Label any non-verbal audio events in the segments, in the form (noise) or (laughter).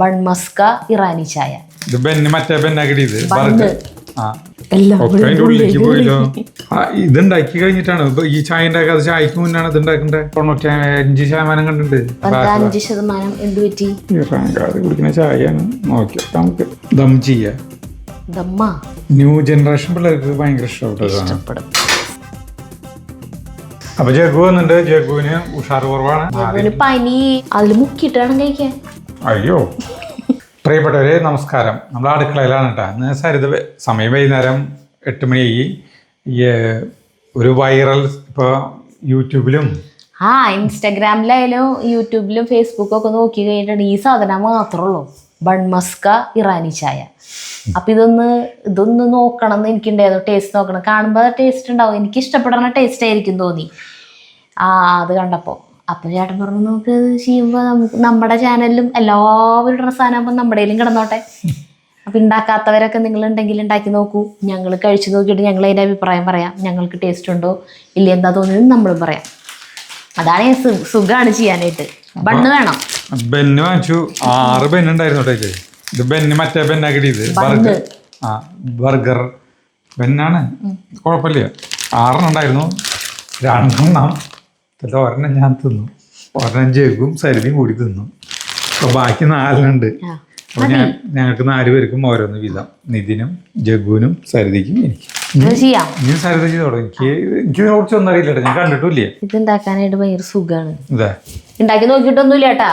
ബൺമസ്ക ഇറാനി ചായ. ഇതുണ്ടാക്കി കഴിഞ്ഞിട്ടാണ്. ഈ ചായ ഉണ്ടാക്കാതെ ചായക്ക് മുന്നാണ് ഇത് ഉണ്ടാക്കണ്ടേ? ശതമാനം കണ്ടിട്ടുണ്ട്. അഞ്ച് ശതമാനം എന്ത് പറ്റി? കുടിക്കുന്ന ചായയാണ്. നോക്കി നമുക്ക്. ദം ചെയ്യാം. ന്യൂ ജനറേഷൻ പിള്ളേർക്ക് ഭയങ്കര ഇഷ്ടപ്പെട്ടതാണ്. ഇഷ്ടപ്പെടും. അപ്പൊ ജഗു വന്നിട്ട് ജഗുവിന് ഉഷാർ കുറവാണ്. പനി. അതിൽ മുക്കിയിട്ടാണ് കഴിക്കാൻ. അയ്യോ. പ്രിയപ്പെട്ടവരെ നമസ്കാരം. നമ്മൾ അടുക്കളയിലാണ് കേട്ടോ. എന്ന് വെച്ചാൽ ഇത് സമയം വൈകുന്നേരം എട്ട് മണിയായി. ഈ ഒരു വൈറൽ ഇപ്പോൾ യൂട്യൂബിലും ആ ഇൻസ്റ്റാഗ്രാമിലായാലും യൂട്യൂബിലും ഫേസ്ബുക്കും ഒക്കെ നോക്കി കഴിഞ്ഞിട്ടുണ്ട് ഈ സാധനം മാത്രമേ ഉള്ളൂ. ബൺമസ്ക ഇറാനി ചായ. അപ്പൊ ഇതൊന്ന് ഇതൊന്ന് നോക്കണം എന്ന് എനിക്കുണ്ടായിരുന്നു. ടേസ്റ്റ് നോക്കണം. കാണുമ്പോൾ ടേസ്റ്റ് ഉണ്ടാവും. എനിക്ക് ഇഷ്ടപ്പെടുന്ന ടേസ്റ്റ് ആയിരിക്കും തോന്നി. ആ അത് കണ്ടപ്പോൾ അപ്പൊ ചേട്ടൻ പറഞ്ഞു നമുക്ക് ചെയ്യുമ്പോ ചെയ്യുമ്പോൾ നമുക്ക് നമ്മുടെ ചാനലിലും എല്ലാവരും ഇടുന്ന സാധനം നമ്മുടെ കയ്യിലും കിടന്നോട്ടെ. അപ്പൊ ഉണ്ടാക്കാത്തവരൊക്കെ നിങ്ങൾ ഉണ്ടെങ്കിൽ ഉണ്ടാക്കി നോക്കൂ. ഞങ്ങൾ കഴിച്ചു നോക്കിയിട്ട് ഞങ്ങൾ അതിന്റെ അഭിപ്രായം പറയാം. ഞങ്ങൾക്ക് ടേസ്റ്റ് ഉണ്ടോ? ഇല്ല എന്താ തോന്നിയത് നമ്മളും പറയാം. അതാണ് സുഖമാണ് സുഖാണ് ചെയ്യാനായിട്ട്. ബണ്ണ് വേണം. ബെന്ന് വാങ്ങിച്ചു. ആറ് ബെന്ന് ഉണ്ടായിരുന്നു. ഇത്. ബെന്ന് മറ്റേ ഇത് ബർഗർ. ആ ബർഗർ. ബെന്നാണ് കുഴപ്പമില്ല. ആറെണ്ണം ഉണ്ടായിരുന്നു. രണ്ടെണ്ണം. ഇതിൽ ഒരെണ്ണം ഞാൻ തിന്നു. ഒരെണ്ണം ചേക്കും സരിതയും കൂടി തിന്നു. അപ്പൊ ബാക്കി നാലെണ്ണുണ്ട്. ഞാൻ ഞങ്ങൾക്ക് നാല് പേർക്കും ഓരോന്ന് വീതം നിതിനും ജഗുവിനും സരിതയ്ക്കും എനിക്ക്. ഇനി സരിത ചെയ്തോളൂ എനിക്ക് എനിക്ക് ഇതിനെ കുറിച്ചൊന്നും അറിയില്ല ഞാൻ കണ്ടിട്ടില്ല ഇത് ഉണ്ടാക്കാനായിട്ട് ഭയങ്കര സുഖാണ്. ഇതാ ഉണ്ടാക്കി നോക്കിയിട്ടൊന്നുമില്ല കേട്ടാ.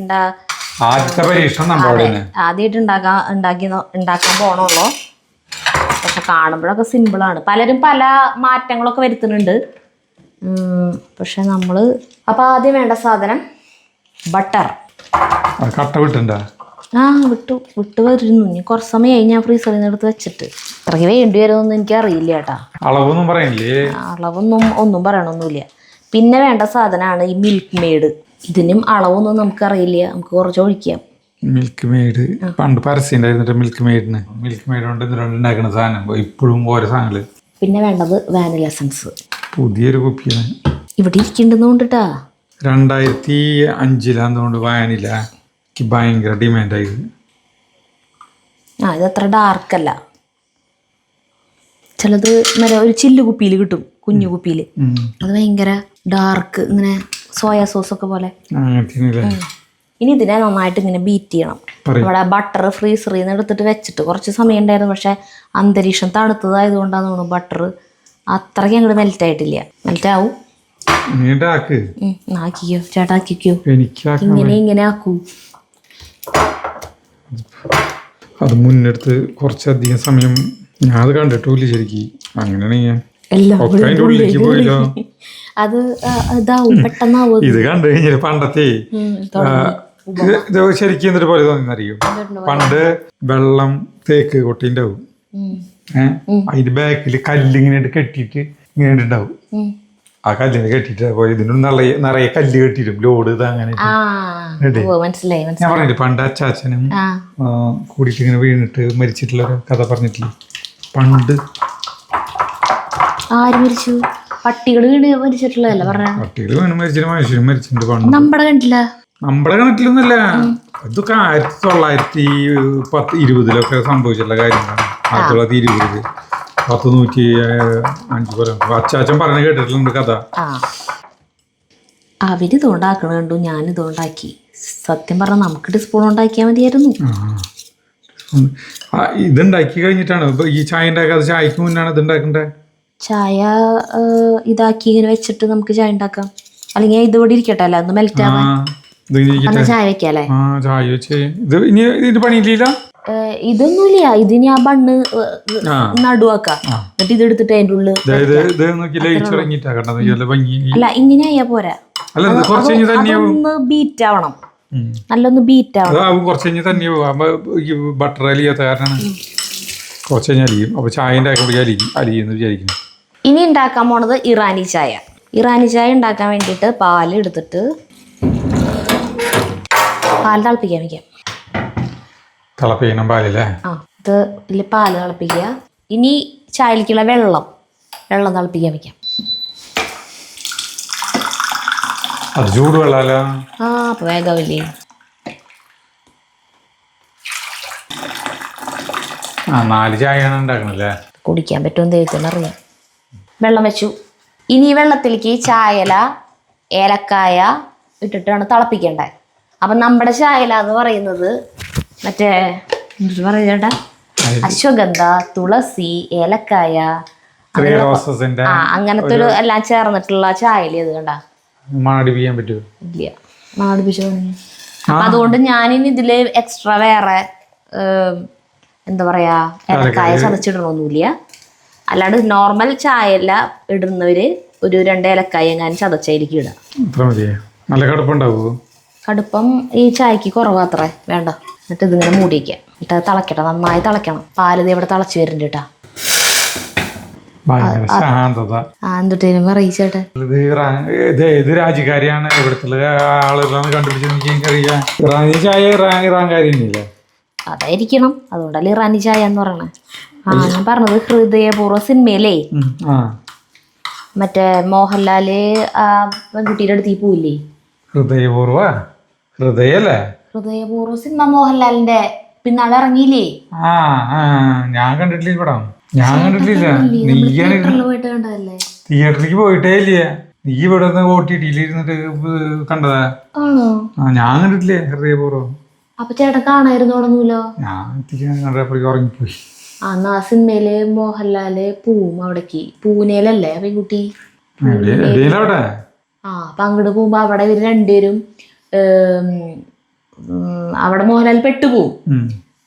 ഉണ്ടാ ആദ്യത്തെ പരീക്ഷണം തന്നെ. ആദ്യമായിട്ട് ഉണ്ടാക്കാൻ ഉണ്ടാക്കി ഉണ്ടാക്കാൻ പോണുള്ളൂ. പക്ഷെ കാണുമ്പോഴൊക്കെ സിമ്പിളാണ് പലരും പല മാറ്റങ്ങളൊക്കെ വരുത്തുന്നുണ്ട്. പക്ഷെ നമ്മൾ അപ്പോൾ ആദ്യം വേണ്ട സാധനം ബട്ടർ. കട്ട വിട്ടുണ്ടോ? ആ വിട്ടു വിട്ട് വരുന്നു. ഇനി കുറച്ച് സമയം ഞാൻ ഫ്രീസറിൽ നിന്ന് എടുത്ത് വെച്ചിട്ട്. ഇത്രയ്ക്ക് വേണ്ടി വരുമെന്ന് എനിക്ക് അറിയില്ല കേട്ടാ. അളവൊന്നും പറയണില്ലേ? അളവൊന്നും ഒന്നും പറയണമൊന്നുമില്ല പിന്നെ വേണ്ട സാധനമാണ് ഈ മിൽക്ക് മെയ്ഡ് ഇതിനും അളവൊന്നും നമുക്കറിയില്ല നമുക്ക് കുറച്ച് ഒഴിക്കാം. മിൽക്ക് മെയ്ഡ് പണ്ട് പരസ്യം ഉണ്ടായിരുന്നിട്ട് മിൽക്ക് മെയ്ഡിന് മിൽക്ക് മെയ്ഡ് കൊണ്ട് ഉണ്ടാക്കുന്ന സാധനം. ഇപ്പോഴും ഓരോ സാധനങ്ങൾ. പിന്നെ വേണ്ടത് വാനില എസൻസ് പുതിയൊരു കുപ്പിയാണ്. ഇവിടെ ഇരിക്കുന്നുണ്ടെന്ന് കൊണ്ടിട്ടാ രണ്ടായിരത്തി അഞ്ചിലാന്നുകൊണ്ട് വായനില്ല എനിക്ക് ഭയങ്കര ഡിമാൻഡായത് ആ ഇത് അത്ര ഡാർക്കല്ല. ചിലത് നല്ല ഒരു ചില്ലു കുപ്പിയിൽ കിട്ടും കുഞ്ഞു കുപ്പിയിൽ അത് ഭയങ്കര ഡാർക്ക് ഇങ്ങനെ സോയാ സോസ് ഒക്കെ പോലെ ഇനി ഇതിനെ നന്നായിട്ട് ഇങ്ങനെ ബീറ്റ് ചെയ്യണം. നമ്മുടെ ബട്ടർ ഫ്രീസറിൽ നിന്ന് എടുത്തിട്ട് വെച്ചിട്ട് കുറച്ച് സമയം ഉണ്ടായിരുന്നു പക്ഷെ അന്തരീക്ഷം തണുത്തതായതുകൊണ്ടാണ് തോന്നുന്നു ബട്ടർ അത്രയ്ക്ക് അങ്ങോട്ട് മെൽറ്റ് ആയിട്ടില്ല. മെൽറ്റ് ആവും. നീണ്ടാക്ക്. ഉം, എന്നാ ആക്കിക്കോ. ചേട്ടാ ആക്കിക്കോ. ഇങ്ങനെ ഇങ്ങനെ ആക്കൂ. അത് മുന്നെടുത്ത് കുറച്ചധികം സമയം ഞാൻ അത് കണ്ടിട്ടില്ല ശരിക്കും. അങ്ങനെയാണെങ്കിൽ അത് ആ, ഇതാവും. പെട്ടെന്നാവും ഇത് കണ്ടു കഴിഞ്ഞാൽ പണ്ടത്തെ ഇത് ശരിക്കും എന്നിട്ട് പോലെ തോന്നിയെന്നറിയോ പണ്ട് വെള്ളം തേക്ക് കൊട്ടിണ്ടാവും. അതിന്റെ ബാക്കിൽ കല്ലിങ്ങനെ കെട്ടിയിട്ട് ഇങ്ങനെ ഉണ്ടാവും ആ കല്ലിനെ കെട്ടിട്ട് പോയി ഇതിനും നിറയെ നിറയെ കല്ല് കെട്ടിയിട്ടും ലോഡ് ഇത് അങ്ങനെ ഞാൻ പറഞ്ഞില്ലേ പണ്ട് അച്ചാച്ചനും കൂടിയിട്ട് ഇങ്ങനെ വീണിട്ട് മരിച്ചിട്ടുള്ള കഥ പറഞ്ഞിട്ടില്ല? പണ്ട് ആര് മരിച്ചു? പട്ടികൾ വീണ് മരിച്ചിട്ടുള്ളതല്ല പറഞ്ഞ? പട്ടികൾ വീണ് മരിച്ചിട്ട് മനുഷ്യരും മരിച്ചിട്ടുണ്ട് പണ്ട്. നമ്മുടെ കണ്ടില്ല. നമ്മുടെ കണക്കിലൊന്നുമല്ല ഇതൊക്കെ ആയിരത്തി തൊള്ളായിരത്തി പത്ത് ഇരുപതിലൊക്കെ സംഭവിച്ചിട്ടുള്ള കാര്യങ്ങളാണ്. ആയിരത്തി തൊള്ളായിരത്തി ഇരുപത് പത്ത് നൂറ്റി അഞ്ച് കൊല്ലം. അച്ചാച്ചൻ പറഞ്ഞു കേട്ടിട്ടുണ്ട് കഥ. ആ. അവർ ഇതുകൊണ്ടാക്കണ കണ്ടു ഞാൻ തോണ്ടാക്കി സത്യം പറഞ്ഞാൽ നമുക്ക് സ്പൂൺ ഉണ്ടാക്കിയാൽ മതിയായിരുന്നു. ഇതുണ്ടാക്കി കഴിഞ്ഞിട്ടാണ്. ഈ ചായ ഉണ്ടാക്കാതെ ചായക്ക് മുന്നാണ് ഇത് ഉണ്ടാക്കണ്ടേ? ചായ ഇതാക്കി ഇങ്ങനെ വെച്ചിട്ട് നമുക്ക് ചായ ഉണ്ടാക്കാം. അല്ലെങ്കിൽ ഇത് ഇവിടെ ഇരിക്കട്ടെ അല്ല ഒന്ന് മെൽറ്റ് ആവാൻ. ചായ വെക്കാല്ലേ? ചായ വെച്ച്. ഇത് ഇനി ഇതിന്റെ പണിയില്ല ഇതൊന്നുമില്ല. ഇതിന് ആ ബണ്ണ് നടുവാക്ക. എന്നിട്ട് ഇത് എടുത്തിട്ട് അതിന്റെ ഉള്ളിൽ അല്ല ഇങ്ങനെ ആയാ പോരാ ബീറ്റ് ആവണം. നല്ലൊന്ന് ബീറ്റ് ആവണം. കുറച്ച് കഴിഞ്ഞ് ഈ ബട്ടർ അലിയാത്ത കാരണമാണ് കുറച്ച് കഴിഞ്ഞ് അലിയും. അപ്പൊ ചായന്റെ ഒക്കെ അലിയും അലിയെന്ന് വിചാരിക്കുന്നു. ഇനി ഉണ്ടാക്കാൻ പോണത് ഇറാനി ചായ. ഇറാനി ചായ ഉണ്ടാക്കാൻ വേണ്ടിയിട്ട് പാൽ എടുത്തിട്ട് പാൽ തിളപ്പിക്കാൻ വയ്ക്കാം. തിളപ്പിക്കണം പാലില്ലേ? ആ ഇത് ഇതിൽ പാൽ തിളപ്പിക്കുക. ഇനി ചായലിക്കുള്ള വെള്ളം വെള്ളം തിളപ്പിക്കാൻ വെക്കാം. അത് ചൂടുവെള്ളമല്ല? ആ വേഗമില്ലേ ആ നാല് ചായയാണ് ഉണ്ടാക്കണല്ലേ? കുടിക്കാൻ പറ്റുമെന്ന് ദൈവത്തിന് അറിയാം. വെള്ളം വെച്ചു. ഇനി ഈ വെള്ളത്തിലേക്ക് ചായല ഏലക്കായ ഇട്ടിട്ടാണ് തിളപ്പിക്കേണ്ടത്. അപ്പം നമ്മുടെ ചായല എന്ന് പറയുന്നത് മറ്റേ എന്ത് അശ്വഗന്ധ തുളസി ഏലക്കായ ആ അങ്ങനത്തെ ഒരു എല്ലാം ചേർന്നിട്ടുള്ള ചായൽ ഇത് കണ്ട? പറ്റുമോ? ഇല്ല. അപ്പൊ അതുകൊണ്ട് ഞാനിനി ഇതിൽ എക്സ്ട്രാ വേറെ എന്താ പറയാ ഏലക്കായ ചതച്ചിടണമൊന്നുമില്ല അല്ലാണ്ട് നോർമൽ ചായല്ല ഇടുന്നവര് ഒരു രണ്ട് ഏലക്കായ ഞാൻ ചതച്ചായിരിക്കും ഇടാം നല്ല കടുപ്പം ഈ ചായക്ക് കുറവാത്രേ. വേണ്ട. എന്നിട്ട് ഇതിങ്ങനെ മൂടിയിക്കുക എന്നിട്ട് അത് തിളക്കട്ടെ നന്നായി തിളക്കണം. പാൽ ദേ ഇവിടെ തിളച്ച് വരുന്നുണ്ട് കേട്ടാ. ഭയങ്കര ശാന്തത. ആ എന്തിട്ടേലും പറയിച്ചേട്ടെ ഇത് ഇറാൻ ഇത് ഏത് രാജ്യക്കാരിയാണ് ഇവിടുത്തെ ആളുകളാണ് കണ്ടുപിടിച്ചെന്ന് എനിക്കറിയാം ഇറാനി ചായ ഇറാൻ ഇറാൻകാരി അതായിരിക്കണം. അതുകൊണ്ടല്ലേ ഇറാനി ചായ എന്ന് പറയണേ. ആ ഞാൻ പറഞ്ഞത് ഹൃദയപൂർവ സിനിമയിലേ. ആ. മറ്റേ മോഹൻലാൽ ആ പെൺകുട്ടിയുടെ അടുത്ത് ഈ പോയില്ലേ ഹൃദയപൂർവ ഹൃദയല്ലേ? ഹൃദയപൂർവ സിനിമ മോഹൻലാലിന്റെ പിന്നാളെ ഇറങ്ങിയില്ലേ? ആ ആ ഞാൻ കണ്ടിട്ടില്ല ഈ പടം. ഞാൻ കണ്ടിട്ടില്ല. നീയാണ് തിയേറ്ററിൽ പോയിട്ട് കണ്ടതല്ലേ? തിയേറ്ററിലേക്ക് പോയിട്ടേ ഇല്ല. നീ ഇവിടെ നിന്ന് ഓ ടി ടിയിൽ ഇരുന്നിട്ട് കണ്ടതാ? ആണോ? ആ ഞാൻ കണ്ടിട്ടില്ലേ ഹൃദയപൂർവം. അപ്പൊ ചേട്ടൻ കാണായിരുന്നു തുടങ്ങൂലോ ഞാൻ കണ്ടപ്പോഴേക്കും ഉറങ്ങിപ്പോയി. അന്ന് ആ സിനിമയിൽ മോഹൻലാൽ പൂവും അവിടേക്ക്. പൂനെയിലല്ലേ പെൺകുട്ടി? എവിടെയിലവിടെ ആ അപ്പൊ അങ്ങോട്ട് പോകുമ്പോ അവിടെ ഇവർ രണ്ടുപേരും ഏം, അവിടെ മോഹൻലാൽ പെട്ടുപോകും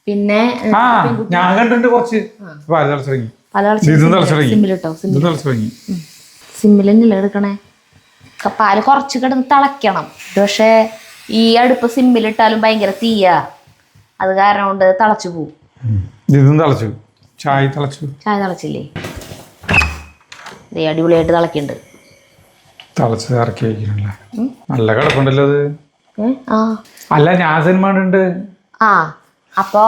പിന്നെ ഞാൻ കണ്ടിട്ടുണ്ട് കുറച്ച്. പാൽ തന്നെയല്ലേ എടുക്കണേ? പാൽ കുറച്ച് കിടന്ന് തിളയ്ക്കണം. പക്ഷെ ഈ അടുപ്പ് സിമ്മിലിട്ടാലും ഭയങ്കര തീയ. അത് കാരണം കൊണ്ട് തിളച്ചു പോവും. ഇതും തിളച്ചു. ചായ തിളച്ചു. ചായ തിളച്ചില്ലേ? അടിപൊളിയായിട്ട് തിളക്കിണ്ട് തിളച്ച് ഇറക്കി വയ്ക്കണല്ലേ നല്ല കിടപ്പുണ്ടല്ലോ അത്. അല്ല ഞാൻ സിനിമ കണ്ടിട്ടുണ്ട്. ആ അപ്പോ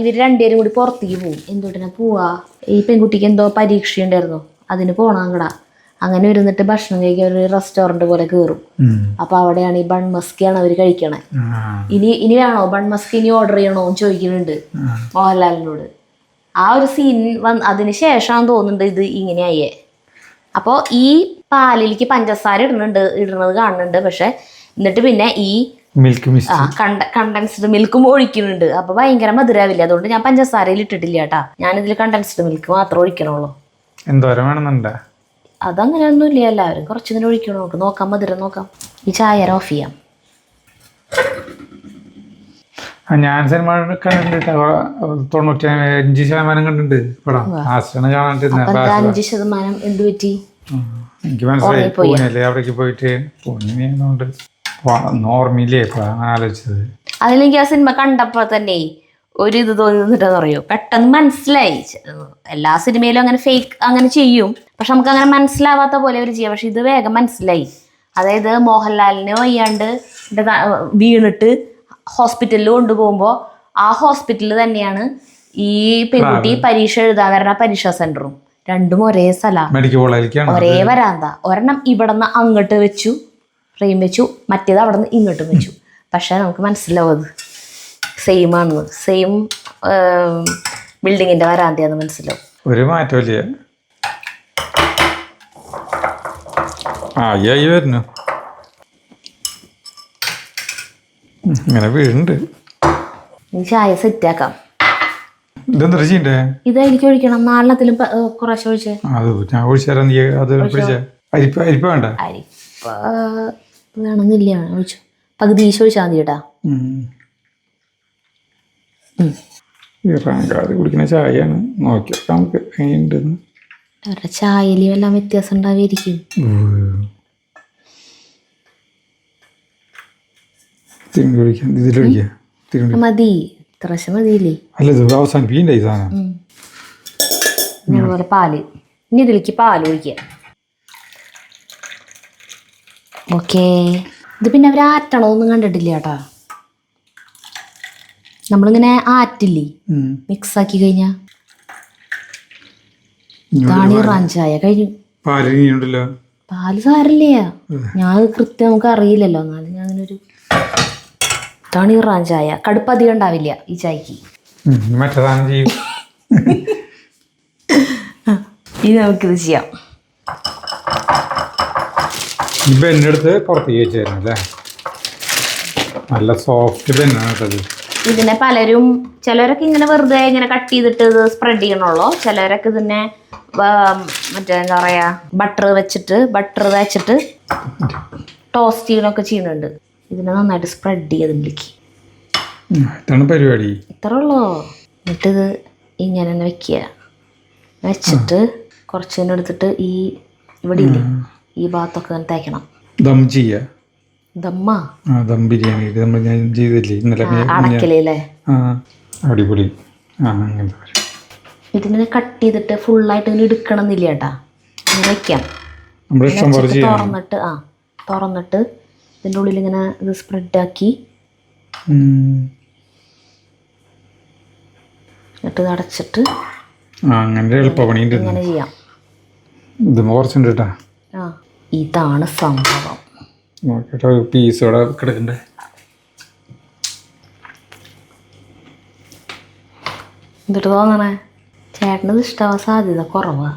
ഇവർ രണ്ടുപേരും കൂടി പുറത്തേക്ക് പോകും എന്തുകൊണ്ടിനാ പോവാ? ഈ പെൺകുട്ടിക്ക് എന്തോ പരീക്ഷ ഉണ്ടായിരുന്നു അതിന് പോണം അങ്ങടാ. അങ്ങനെ ഇരുന്നിട്ട് ഭക്ഷണം കഴിക്കാൻ ഒരു റെസ്റ്റോറന്റ് പോലെ കയറും അപ്പൊ അവിടെയാണ് ഈ ബൺ മസ്കിയാണ് അവർ കഴിക്കണേ. ഇനി ഇനി വേണോ? ബൺ മസ്കി ഇനി ഓർഡർ ചെയ്യണോ എന്ന് ചോദിക്കുന്നുണ്ട്. മോഹൻലാലിനോട്. ആ ഒരു സീൻ വന്ന് അതിന് ശേഷമാണെന്ന് തോന്നുന്നുണ്ട് ഇത് ഇങ്ങനെയായേ. അപ്പോൾ ഈ പാലിലേക്ക് പഞ്ചസാര ഇടുന്നുണ്ട് ഇടുന്നത് കാണുന്നുണ്ട്. പക്ഷെ എന്നിട്ട് പിന്നെ ഈ മിൽക്ക് മിസ് ആ കണ്ട കണ്ടൻസ്ഡ് മിൽക്കും ഒഴിക്കുന്നുണ്ട്. അപ്പൊ ഭയങ്കര മധുരാവില്ല. അതുകൊണ്ട് ഞാൻ പഞ്ചസാരയിൽ ഇട്ടിട്ടില്ല കേട്ടാ. ഞാനിതിൽ കണ്ടൻസ്ഡ് മിൽക്ക് മാത്രം ഒഴിക്കണുള്ളൂ. എന്തോരം വേണമെന്നുണ്ടാ? അതങ്ങനെയൊന്നുമില്ല എല്ലാവരും. കുറച്ചിങ്ങനെ ഒഴിക്കണം നമുക്ക്? നോക്കാം മധുരം നോക്കാം. ഈ ചായ ഓഫ് ചെയ്യാം? ഞാൻ സിനിമ കണ്ടിട്ടുണ്ട്. തൊണ്ണൂറ്റി അഞ്ച് ശതമാനം കണ്ടിട്ടുണ്ട് പടം. ആശ്രമ കാണാണ്ടിരുന്ന അഞ്ച് ശതമാനം? എന്ത് പറ്റി? എനിക്ക് മനസ്സിലായി. പൂനെയല്ലേ അവിടേക്ക് പോയിട്ട് പൂനെന്നുകൊണ്ട് ഓർമ്മയില്ലേ ആലോചിച്ചത്. അതിലെനിക്ക് ആ സിനിമ കണ്ടപ്പോൾ തന്നെ ഒരു ഇത് തോന്നിന്നിട്ടെന്ന് പറയോ പെട്ടെന്ന് മനസ്സിലായി. എല്ലാ സിനിമയിലും അങ്ങനെ ഫേക്ക് അങ്ങനെ ചെയ്യും. പക്ഷെ നമുക്ക് അങ്ങനെ മനസ്സിലാവാത്ത പോലെ അവർ ചെയ്യാം. പക്ഷെ ഇത് വേഗം മനസ്സിലായി. അതായത് മോഹൻലാലിനെ വയ്യാണ്ട് വീണിട്ട് ഹോസ്പിറ്റലിൽ കൊണ്ടുപോകുമ്പോൾ ആ ഹോസ്പിറ്റലിൽ തന്നെയാണ് ഈ പെൺകുട്ടി പരീക്ഷ എഴുതാൻ വരണ പരീക്ഷാ സെന്ററും രണ്ടും ഒരേ സ്ഥല. ഒരേ വരാന്ത. ഒരെണ്ണം ഇവിടെ നിന്ന് അങ്ങോട്ട് വെച്ചു. ഫ്രെയിം വെച്ചു മറ്റേത് അവിടെ നിന്ന് ഇങ്ങോട്ടും വെച്ചു. പക്ഷേ നമുക്ക് മനസ്സിലാവും അത്. സെയിം ആണെന്ന് സെയിം ബിൽഡിങ്ങിന്റെ വരാന്തയാന്ന് മനസ്സിലാവും. ഒരു മാറ്റമില്ല ആയി വരുന്നു. ഇങ്ങനെ വീഴുന്നുണ്ട്. ചായ സെറ്റാക്കാം ഇതെന്താ ചെയ്യണ്ടേ? ഇതായിരിക്കും ഒഴിക്കണം. നാലെണ്ണത്തിലും കുറേശ്ശെ ഒഴിച്ച്. അത് ഞാൻ ഒഴിച്ചാരാ നീ അത് പിടിച്ച. അരിപ്പ അരിപ്പ വേണ്ട. അരിപ്പ വേണമെന്നില്ല ചോദിച്ചു പകുതി ഈശോ ഒഴിച്ചാൽ മതി കേട്ടാ. കുടിക്കുന്ന ചായയാണ്. നോക്കി നമുക്ക് എങ്ങനെയുണ്ടെന്ന്. അവരുടെ ചായയിൽ എല്ലാം വ്യത്യാസം ഉണ്ടാവുമായിരിക്കും. ഒഴിക്കാം. മതി. മതിയില്ലേ? അല്ല ഇത് അവസാനിപ്പിക്കണ്ടേ ഈ സാധനം. ഉം. ഇനി അതുപോലെ പാൽ. ഇനി ഇതിലേക്ക് പാൽ ഒഴിക്കുക ഓക്കേ. ഇത് പിന്നെ അവർ ആറ്റണമൊന്നും കണ്ടിട്ടില്ല കേട്ടാ. നമ്മളിങ്ങനെ ആറ്റില്ലേ. മിക്സ് ആക്കി കഴിഞ്ഞാൽ ഇതാണ് ഇറാൻ ചായ കഴിഞ്ഞു. പാൽ സാരില്ലേ ഞാൻ കൃത്യം നമുക്ക് അറിയില്ലല്ലോ. എന്നാലും ഞാൻ അങ്ങനെ ഒരു ഇതാണ് ഇറാൻ ചായ കടുപ്പ് അധികം ഉണ്ടാവില്ല ഈ ചായക്ക്. (laughs) ഇനി നമുക്കിത് ചെയ്യാം. ഈ ബെന്നെടുത്ത് പുറത്തേക്ക് വെച്ചായിരുന്നു അല്ലേ? നല്ല സോഫ്റ്റ് ബെന്നാണ് കേട്ടത് ഇതിനെ പലരും ചിലരൊക്കെ ഇങ്ങനെ വെറുതെ ഇങ്ങനെ കട്ട് ചെയ്തിട്ട് ഇത് സ്പ്രെഡ് ചെയ്യണുള്ളൂ. ചിലരൊക്കെ ഇതിനെ മറ്റേ എന്താ പറയാ ബട്ടർ വെച്ചിട്ട് ബട്ടർ വെച്ചിട്ട് ടോസ്റ്റ് ചെയ്യണമൊക്കെ ചെയ്യുന്നുണ്ട്. ഇതിനെ നന്നായിട്ട് സ്പ്രെഡ് ചെയ്തതിലേക്ക് ഉം, ഇതാണ് പരിപാടി. ഇത്ര ഉള്ളോ. എന്നിട്ട് ഇത് ഇങ്ങനെ തന്നെ വെക്കുക. വെച്ചിട്ട് കുറച്ച് നേരം എടുത്തിട്ട് ഈ ഇവിടെ ഇല്ലേ? ഈ ഭാഗത്തൊക്കെ തേക്കണം. ദം ചെയ്യ. ദമ്മ? ആ ദം ബിരിയാണി നമ്മൾ ഞാൻ ചെയ്തില്ലേ? ഇന്നലെ ആ അടിപൊളി. ആ അങ്ങനത്തെ. ഇതിനെ കട്ട് ചെയ്തിട്ട് ഫുള്ളായിട്ട് ഇങ്ങനെ എടുക്കണം എന്നില്ല ചേട്ടാ ഇങ്ങനെ ചെയ്യാം തുറന്നിട്ട് ആ തുറന്നിട്ട് ഇതിന്റെ ഉള്ളിൽ ഇങ്ങനെ ഇത് സ്പ്രെഡാക്കി ആക്കി. എന്നിട്ട് അടച്ചിട്ട് അങ്ങനെ എളുപ്പ പണി ഇങ്ങനെ ചെയ്യാം. ഇത് കുറച്ചുണ്ട് കേട്ടാ. ഇതാണ് സംഭവം. നോക്കട്ടെ ഒരു പീസ് ഇവിടെ കിടക്കണ്ടേ? എന്നിട്ട് തോന്നണേ? ചേട്ടനത് ഇഷ്ടാവാൻ സാധ്യത കുറവാ.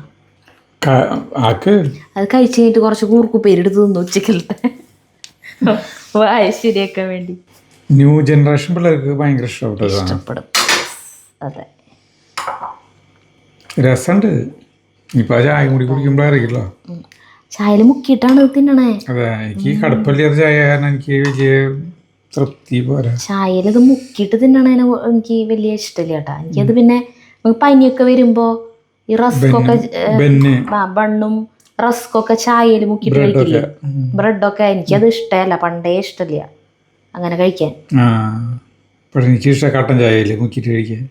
അത് കഴിച്ചു കഴിഞ്ഞിട്ട് കുറച്ച് കൂർക്കു എടുത്ത് തിന്നു ഉച്ചക്കലത്തെ. വായ ശരിയാക്കാൻ വേണ്ടി. ന്യൂ ജനറേഷൻ പിള്ളേർക്ക് ഭയങ്കര ഇഷ്ടപ്പെടും. അതെ. രസമുണ്ട് ഇപ്പൊ ചായ കൂടി കുടിക്കുമ്പോൾ അറിയില്ലോ ചായയിൽ മുക്കിയിട്ടാണ് തിന്നണേ. അതെ എനിക്ക് കടുപ്പമില്ലാത്ത ചായ കാരണം എനിക്ക് വലിയ തൃപ്തി പോരാ. ചായയിൽ ഇത് മുക്കിയിട്ട് തിന്നണേനെ എനിക്ക് വലിയ ഇഷ്ടമില്ല കേട്ടാ. എനിക്കത് പിന്നെ പനിയൊക്കെ വരുമ്പോ ഈ റസ്കൊക്കെ ബണ്ണും റസ്കൊക്കെ ചായയിൽ മുക്കിയിട്ട് കഴിക്കില്ലേ? ബ്രെഡൊക്കെ എനിക്കത് ഇഷ്ടമല്ല പണ്ടേ ഇഷ്ടമില്ല അങ്ങനെ കഴിക്കാൻ. പക്ഷെ എനിക്ക് ഇഷ്ടം കട്ടൻ ചായയിൽ മുക്കിയിട്ട് കഴിക്കാൻ.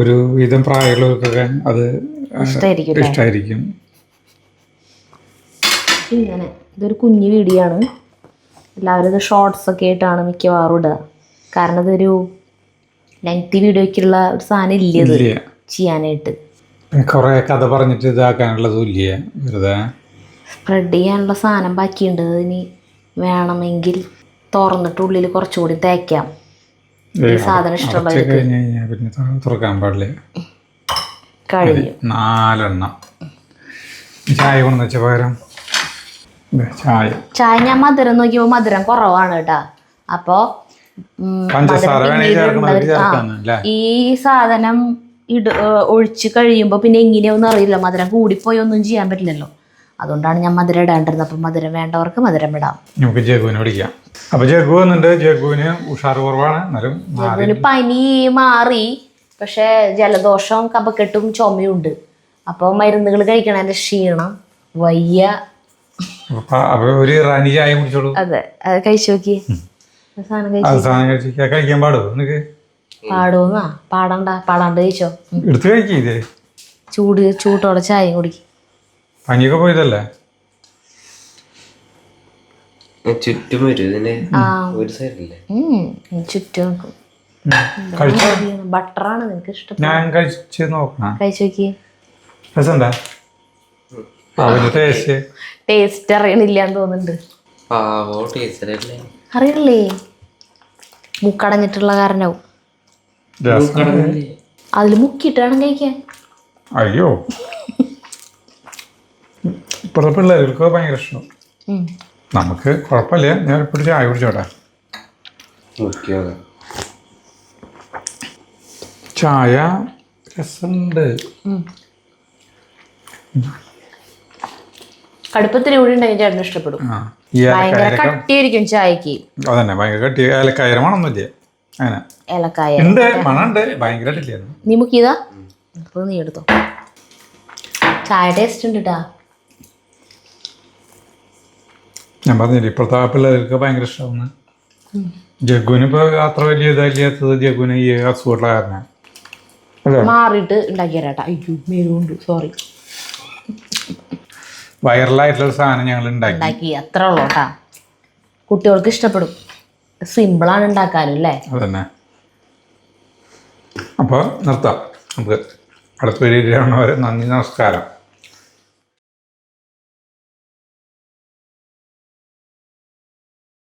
ഒരു വിധം പ്രായമുള്ളവർക്കൊക്കെ അത് ഇഷ്ടമായിരിക്കും ഇങ്ങനെ ഇതൊരു കുഞ്ഞു വീഡിയോ ആണ്. എല്ലാവരും ഇത് ഷോർട്സ് ഒക്കെ ആയിട്ടാണ് മിക്കവാറും ഇടുക. കാരണം ഇതൊരു ലെങ്തി വീഡിയോയ്ക്കുള്ള ഒരു സാധനം ഇല്ല ഇത് ചെയ്യാനായിട്ട്? കുറെ കഥ പറഞ്ഞിട്ട് ഇതാക്കാനുള്ളതും ഇല്ല? വെറുതെ. സ്പ്രെഡ് ചെയ്യാനുള്ള സാധനം ബാക്കിയുണ്ട്. ഇനി വേണമെങ്കിൽ തുറന്നിട്ട് ഉള്ളിൽ കുറച്ചുകൂടി തേക്കാം. ഈ സാധനം ഇഷ്ടമുള്ള തുറക്കാൻ പാടില്ല? കഴിയും. നാലെണ്ണം. ചായ കൊണ്ടുവച്ച പകരം ചായ. ചായ ഞാൻ മധുരം നോക്കിയപ്പോൾ മധുരം കുറവാണ് കേട്ടാ. അപ്പോ ഈ സാധനം ഇട ഒഴിച്ചു കഴിയുമ്പോൾ പിന്നെ എങ്ങനെയൊന്നും അറിയില്ല. മധുരം കൂടിപ്പോയി ഒന്നും ചെയ്യാൻ പറ്റില്ലല്ലോ. അതുകൊണ്ടാണ് ഞാൻ മധുരം ഇടാണ്ടിരുന്നത്. അപ്പം മധുരം വേണ്ടവർക്ക് മധുരം ഇടാം. നമുക്ക് ജഗുവിനെ വിളിക്കാം അപ്പൊ ജഗു വന്നിട്ട് ജഗുവിന് ഉഷാർ കുറവാണ്. എന്നാലും പനി മാറി. പക്ഷേ ജലദോഷവും കപക്കെട്ടും ചുമയുണ്ട് അപ്പോൾ മരുന്നുകൾ കഴിക്കണതിന്റെ ക്ഷീണം വയ്യ. ഒരു റാണി ചായ കുടിച്ചോളൂ. അതെ അത് കഴിച്ചു നോക്കി സാധനം കഴിച്ചു കഴിക്കാൻ പാടുമോ നിനക്ക്? പാടുമെന്നാ പാടണ്ട പാടാണ്ട് കഴിച്ചോ. എടുത്ത് കഴിക്കേ ചൂട് ചൂട്ടോടെ ചായയും കുടിക്കും പനിയൊക്കെ പോയതല്ലേ? ചുറ്റും ഒരു സൈഡില്ലേ? ചുറ്റും ബട്ടറാണ് നിനക്ക് ഇഷ്ടം. ഞാൻ കഴിച്ച് നോക്കണം. കഴിച്ചു നോക്കിയേ. രസമുണ്ടാ? ടേസ്റ്റ് ടേസ്റ്റ് അറിയണില്ല എന്ന് തോന്നുന്നുണ്ട്. പാവോ ടീച്ചറല്ലേ അറിയില്ലേ? മുക്കടഞ്ഞിട്ടുള്ള കാരണവും അതിൽ മുക്കിയിട്ട് വേണം കഴിക്കാൻ. അയ്യോ. ഇപ്പോഴത്തെ പിള്ളേർക്ക് ഭയങ്കര ഇഷ്ടം. നമുക്ക് കുഴപ്പമില്ല. ഞാൻ ഇപ്പോൾ ചായ കുടിച്ചോട്ടെ? ചായ രസമുണ്ട്. ഉം. കടുപ്പത്തിന് കൂടി ഉണ്ടെങ്കിൽ ചേട്ടന് ഇഷ്ടപ്പെടും. ഭയങ്കര കട്ടിയായിരിക്കും ചായക്ക്. അതന്നെ ഭയങ്കര കട്ടി ഏലക്കായ മണമൊന്നുമില്ല അങ്ങനെ. ഏലക്കായ ഉണ്ട് മണമുണ്ട് ഭയങ്കരമായിട്ടില്ല? നീ മുക്കിയതാ അപ്പോൾ നീ എടുത്തോ. ചായ ടേസ്റ്റ് ഉണ്ട് കേട്ടാ ഞാൻ പറഞ്ഞില്ലേ ഇപ്പോഴത്തെ ആ പിള്ളേർക്ക് ഭയങ്കര ഇഷ്ടമാണ്. ജഗുവിന് ഇപ്പോൾ അത്ര വലിയ ഇതല്ലാത്തത് ജഗുവിന് ഈ അസുഖമുള്ള കാരണം മാറിയിട്ട് ഉണ്ടാക്കിയ ചേട്ടാ അയ്യോ മേലുണ്ട് സോറി വൈറലായിട്ടുള്ള സാധനം ഞങ്ങൾ ഉണ്ടാക്കി. അത്ര ഉള്ളൂ കേട്ടാ. കുട്ടികൾക്ക് ഇഷ്ടപ്പെടും. സിമ്പിളാണ് ഉണ്ടാക്കാനും അല്ലേ? അതന്നെ. അപ്പോൾ നിർത്താം. നമുക്ക് അടുത്ത വീഡിയോ വരെ നന്ദി നമസ്കാരം.